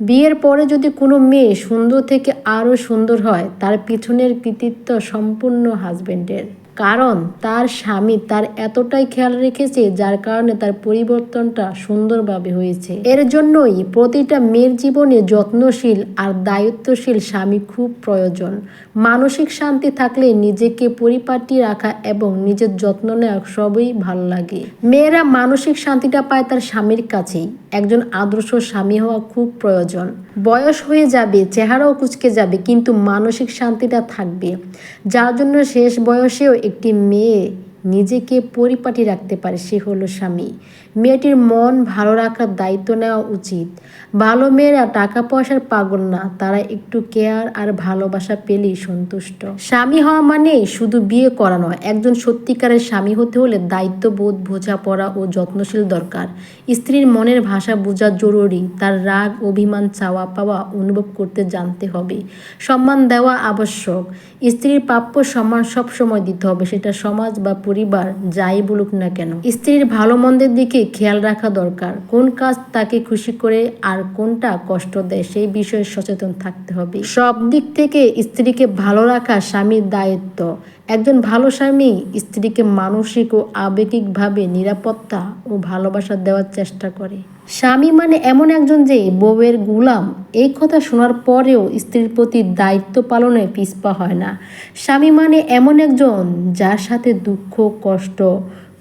বিয়ের পরে যদি কোনো মেয়ে সুন্দর থেকে আরও সুন্দর হয়, তার পিছনের কৃতিত্ব সম্পূর্ণ হাজবেন্ডের কারণ তার স্বামী তার এতটাই খেয়াল রেখেছে যার কারণে তার পরিবর্তনটা সুন্দরভাবে হয়েছে। এর জন্যই প্রতিটা মেয়ের জীবনে যত্নশীল আর দায়িত্বশীল স্বামী খুব প্রয়োজন। মানসিক শান্তি থাকলে নিজেকে পরিপাটি রাখা এবং নিজের যত্ন নেওয়া সবই ভালো লাগে। মেয়েরা মানসিক শান্তিটা পায় তার স্বামীর কাছেই। একজন আদর্শ স্বামী হওয়া খুব প্রয়োজন। বয়স হয়ে যাবে, চেহারাও কুচকে যাবে, কিন্তু মানসিক শান্তিটা থাকবে। যার জন্য শেষ বয়সেও একটি মেয়ে নিজেকে পরিপাটি রাখতে পারে সে হলো স্বামী। মেয়েটির মন ভালো রাখার দায়িত্ব নেওয়া উচিত। ভালো মেয়েরা টাকা পয়সার পাগল না, তারা একটু কেয়ার আর ভালোবাসা পেলেই সন্তুষ্ট। স্বামী হওয়া মানে শুধু বিয়ে করা নয়, একজন সত্যিকারের স্বামী হতে হলে দায়িত্ববোধ, বোঝাপড়া ও যত্নশীল দরকার। স্ত্রীর মনের ভাষা বোঝা জরুরি, তার রাগ, অভিমান চাওয়া পাওয়া অনুভব করতে জানতে হবে। সম্মান দেওয়া আবশ্যক। স্ত্রীর প্রাপ্য সম্মান সবসময় দিতে হবে, সেটা সমাজ বা পরিবার যাই বলুক না কেন। স্ত্রীর ভালো মন্দের দিকে খেয়াল রাখা দরকার। কোন কাজ তাকে খুশি করে আর কোনটা কষ্ট দেয় সেই বিষয়ে সচেতন থাকতে হবে। সব দিক থেকে স্ত্রীকে ভালো রাখা স্বামীর দায়িত্ব। একজন ভালো স্বামী স্ত্রীকে মানসিক ও আবেগিকভাবে নিরাপত্তা ও ভালোবাসা দেওয়ার চেষ্টা করে। স্বামী মানে এমন একজন যে বউয়ের গুলাম। এই কথা শোনার পরেও স্ত্রীর প্রতি দায়িত্ব পালনে পিছপা হয় না। স্বামী মানে এমন একজন যার সাথে দুঃখ, কষ্ট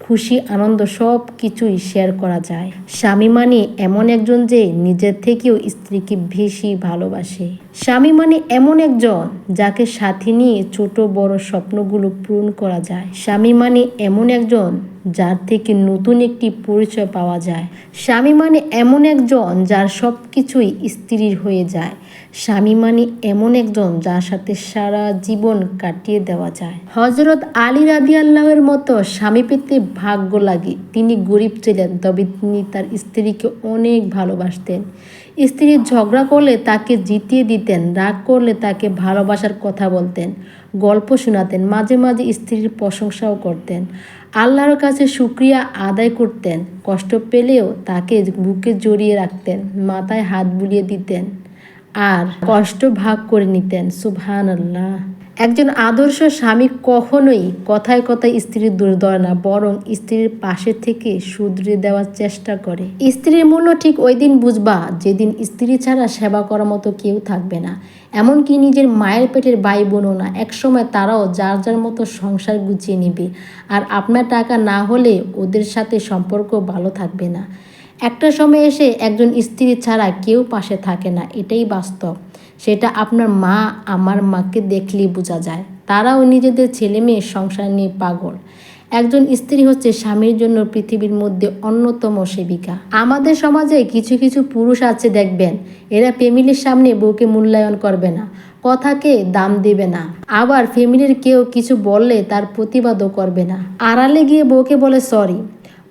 খুশি, আনন্দ সব কিছুই শেয়ার করা যায়। স্বামী মানে এমন একজন যে নিজের থেকেও স্ত্রীকে বেশি ভালোবাসে। স্বামী মানে এমন একজন যাকে সাথে নিয়ে ছোট বড় স্বপ্নগুলো পূরণ করা যায়। স্বামী মানে এমন একজন যার থেকে নতুন একটি পরিচয় পাওয়া যায়। স্বামী মানে এমন একজন যার সব কিছুই স্ত্রীর হয়ে যায়। স্বামী মানে এমন একজন যার সাথে সারা জীবন কাটিয়ে দেওয়া যায়। হজরত আলী রাদি আল্লাহের মতো স্বামী পেতে ভাগ্য লাগে। তিনি গরিব ছিলেন, তবে তিনি তার স্ত্রীকে অনেক ভালোবাসতেন। স্ত্রী ঝগড়া করলে তাকে জিতিয়ে দিতেন, রাগ করলে তাকে ভালোবাসার কথা বলতেন, গল্প শোনাতেন, মাঝে মাঝে স্ত্রীর প্রশংসাও করতেন। আল্লাহর কাছে সুক্রিয়া আদায় করতেন, কষ্ট পেলেও তাকে বুকে জড়িয়ে রাখতেন, মাথায় হাত বুলিয়ে দিতেন আর কষ্ট ভাগ করে নিতেন। সুবহান আল্লাহ একজন আদর্শ স্বামী কখনোই কথায় কথায় স্ত্রীর দূর ধরে না, বরং স্ত্রীর পাশে থেকে শুধরে দেওয়ার চেষ্টা করে। স্ত্রীর মূল্য ঠিক ওই দিন বুঝবা, যেদিন স্ত্রী ছাড়া সেবা করার মতো কেউ থাকবে না। এমনকি নিজের মায়ের পেটের ভাই বোনও না, একসময় তারাও যার যার মতো সংসার গুছিয়ে নেবে। আর আপনার টাকা না হলে ওদের সাথে সম্পর্ক ভালো থাকবে না। একটা সময় এসে একজন স্ত্রী ছাড়া কেউ পাশে থাকে না, এটাই বাস্তব। সেটা আপনার মা আমার মাকে দেখলেই বোঝা যায়। তারাও নিজেদের ছেলে মেয়ে সংসার নিয়ে পাগল। একজন স্ত্রী হচ্ছে স্বামীর জন্য পৃথিবীর মধ্যে অন্যতম সেবিকা। আমাদের সমাজে কিছু কিছু পুরুষ আছে দেখবেন, এরা ফ্যামিলির সামনে বউকে মূল্যায়ন করবে না, কথাকে দাম দেবে না। আবার ফ্যামিলির কেউ কিছু বললে তার প্রতিবাদও করবে না। আড়ালে গিয়ে বউকে বলে, সরি।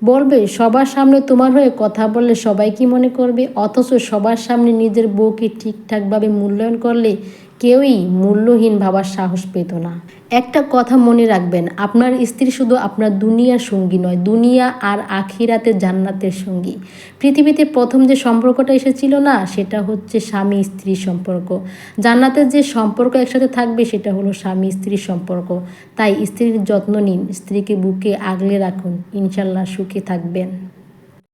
বলবে, সবার সামনে তোমার হয়ে কথা বললে সবাই কি মনে করবে? অথচ সবার সামনে নিজের বউকে ঠিকঠাকভাবে মূল্যায়ন করলে কেউই মূল্যহীন ভাবার সাহস পেত না। একটা কথা মনে রাখবেন, আপনার স্ত্রী শুধু আপনার দুনিয়ার সঙ্গী নয়, দুনিয়া আর আখিরাতে জান্নাতের সঙ্গী। পৃথিবীতে প্রথম যে সম্পর্কটা এসেছিল না, সেটা হচ্ছে স্বামী স্ত্রী সম্পর্ক। জান্নাতের যে সম্পর্ক একসাথে থাকবে, সেটা হলো স্বামী স্ত্রীর সম্পর্ক। তাই স্ত্রীর যত্ন নিন, স্ত্রীকে বুকে আগলে রাখুন, ইনশাল্লাহ সুখে থাকবেন।